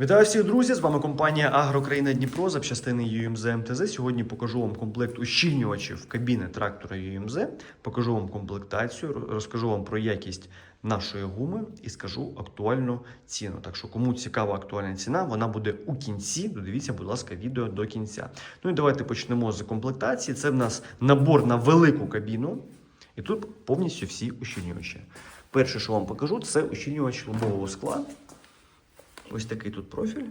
Вітаю всіх, друзі! З вами компанія Агрокраїна Дніпро, запчастини UMZ МТЗ. Сьогодні покажу вам комплект ущільнювачів кабіни трактора UMZ, покажу вам комплектацію, розкажу вам про якість нашої гуми і скажу актуальну ціну. Так що, кому цікава актуальна ціна, вона буде у кінці. Додивіться, будь ласка, відео до кінця. Ну і давайте почнемо з комплектації. Це в нас набор на велику кабіну. І тут повністю всі ущільнювачі. Перше, що вам покажу, це ущільнювач лобового скла. Ось такий тут профіль.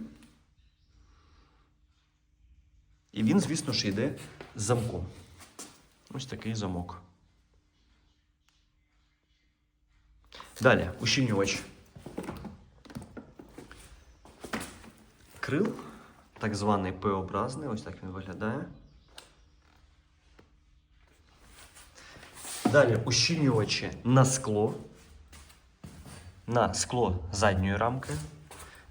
І він, звісно ж, йде з замком. Ось такий замок. Далі ущільнювач крил, так званий П-образний, ось так він виглядає. Далі ущільнювачі на скло, на скло задньої рамки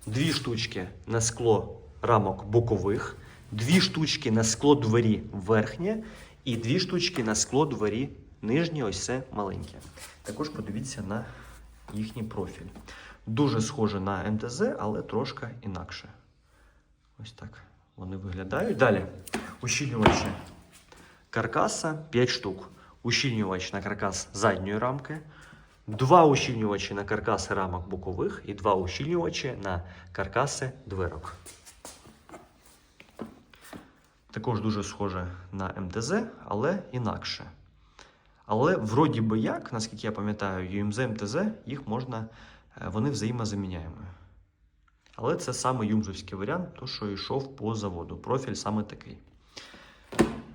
дві штучки на скло рамок бокових, дві штучки на скло двері верхнє і дві штучки на скло двері нижнє, ось це маленьке. Також подивіться на їхній профіль. Дуже схоже на МТЗ, але трошки інакше. Ось так вони виглядають. Далі ущільнювачі каркаса 5 штук. Ущільнювач на каркас задньої рамки. Два ущільнювачі на каркаси рамок бокових і два ущільнювачі на каркаси дверок. Також дуже схоже на МТЗ, але інакше. Але вроді би як, наскільки я пам'ятаю, UMZ МТЗ, їх можна, е, вони взаємозаміняємо. Але це саме юмзовський варіант, то що йшов по заводу. Профіль саме такий.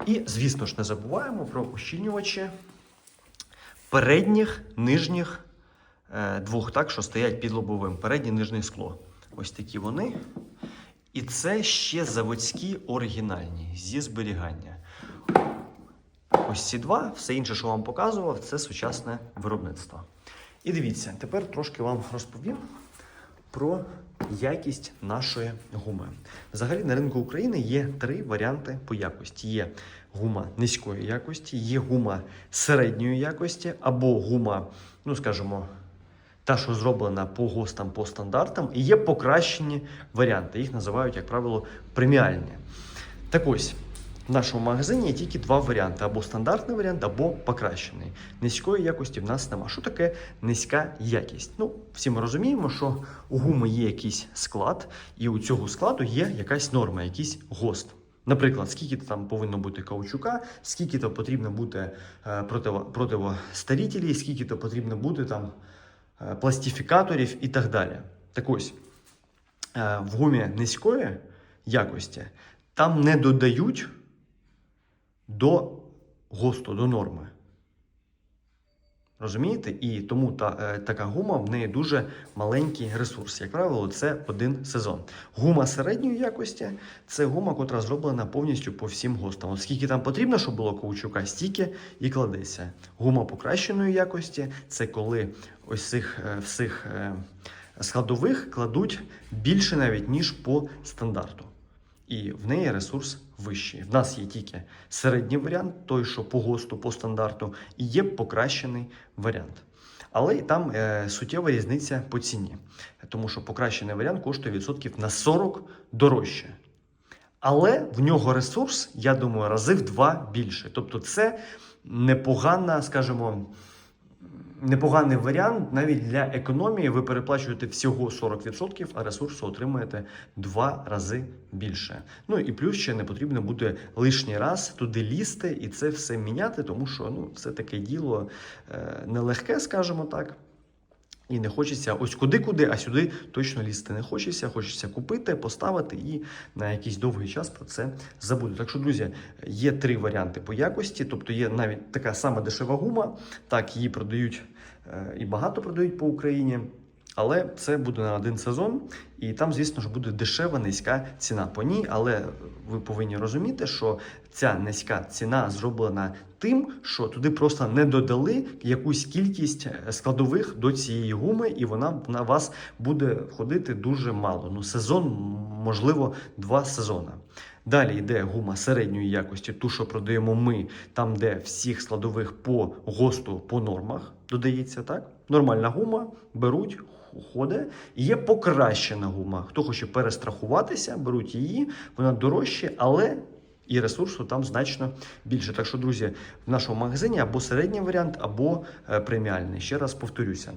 І, звісно ж, не забуваємо про ущільнювачі передніх, нижніх е, двох, так, що стоять під лобовим. Переднє нижнє скло. Ось такі вони. І це ще заводські оригінальні зі зберігання. Ось ці два, все інше, що вам показував, це сучасне виробництво. І дивіться, тепер трошки вам розповім про якість нашої гуми. Взагалі на ринку України є три варіанти по якості: є гума низької якості, є гума середньої якості, або гума, ну скажімо, та, що зроблена по ГОСТам, по стандартам, і є покращені варіанти. Їх називають, як правило, преміальні. Так ось. В нашому магазині є тільки два варіанти: або стандартний варіант, або покращений. Низької якості в нас нема. Що таке низька якість? Ну, всі ми розуміємо, що у гуми є якийсь склад, і у цього складу є якась норма, якийсь ГОСТ. Наприклад, скільки там повинно бути каучука, скільки то потрібно бути е, противо, противостарітелів, скільки то потрібно бути там е, пластифікаторів і так далі. Так ось, е, в гумі низької якості там не додають до ГОСТу, до норми. Розумієте? І тому та, е, така гума в неї дуже маленький ресурс. Як правило, це один сезон. Гума середньої якості це гума, котра зроблена повністю по всім ГОСТам. От скільки там потрібно, щоб було каучука, стільки і кладеться. Гума покращеної якості це коли ось цих е, всіх е, складових кладуть більше навіть, ніж по стандарту. І в неї ресурс вищий. В нас є тільки середній варіант, той, що по ГОСТу, по стандарту, і є покращений варіант. Але і там е, суттєва різниця по ціні, тому що покращений варіант коштує відсотків на 40 дорожче. Але в нього ресурс, я думаю, рази в два більше. Тобто, це непогана, скажімо, непоганий варіант навіть для економії. Ви переплачуєте всього 40%, а ресурсу отримуєте два рази більше. Ну і плюс ще не потрібно буде лишній раз туди лізти і це все міняти, тому що ну, це таке діло е, нелегке, скажімо так. І не хочеться ось куди-куди, а сюди точно лізти не хочеться. Хочеться купити, поставити і на якийсь довгий час про це забути. Так що, друзі, є три варіанти по якості, тобто є навіть така сама дешева гума, так її продають і багато продають по Україні. Але це буде на один сезон, і там, звісно ж, буде дешева низька ціна по ній. Але ви повинні розуміти, що ця низька ціна зроблена тим, що туди просто не додали якусь кількість е, складових до цієї гуми, і вона на вас буде входити дуже мало. Ну, сезон, можливо, два сезони. Далі йде гума середньої якості, ту, що продаємо ми, там, де всіх складових по ГОСТу, по нормах додається, так? Нормальна гума беруть, ходить. Є покращена гума. Хто хоче перестрахуватися, беруть її, вона дорожча, але і ресурсу там значно більше. Так що, друзі, в нашому магазині або середній варіант, або е, преміальний. Ще раз повторюся.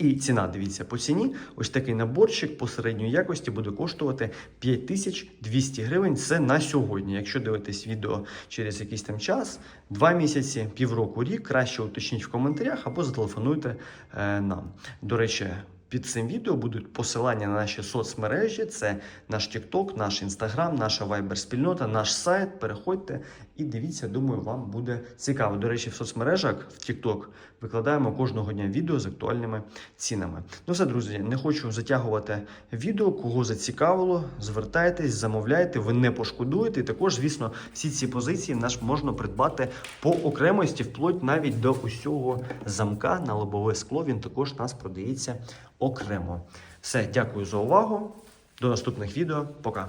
І ціна, дивіться, по ціні, ось такий наборчик по середньої якості буде коштувати 5200 гривень. Це на сьогодні. Якщо дивитесь відео через якийсь там час, два місяці, півроку, рік, краще уточніть в коментарях або зателефонуйте е, нам. До речі. Під цим відео будуть посилання на наші соцмережі. Це наш TikTok, наш Instagram, наша Viber спільнота, наш сайт. Переходьте і дивіться, думаю, вам буде цікаво. До речі, в соцмережах в TikTok викладаємо кожного дня відео з актуальними цінами. Ну все, друзі, не хочу затягувати відео. Кого зацікавило, звертайтесь, замовляйте, ви не пошкодуєте. І також, звісно, всі ці позиції наш можна придбати по окремості, вплоть навіть до усього замка на лобове скло. Він також нас продається окремо. Все, дякую за увагу. До наступних відео. Пока.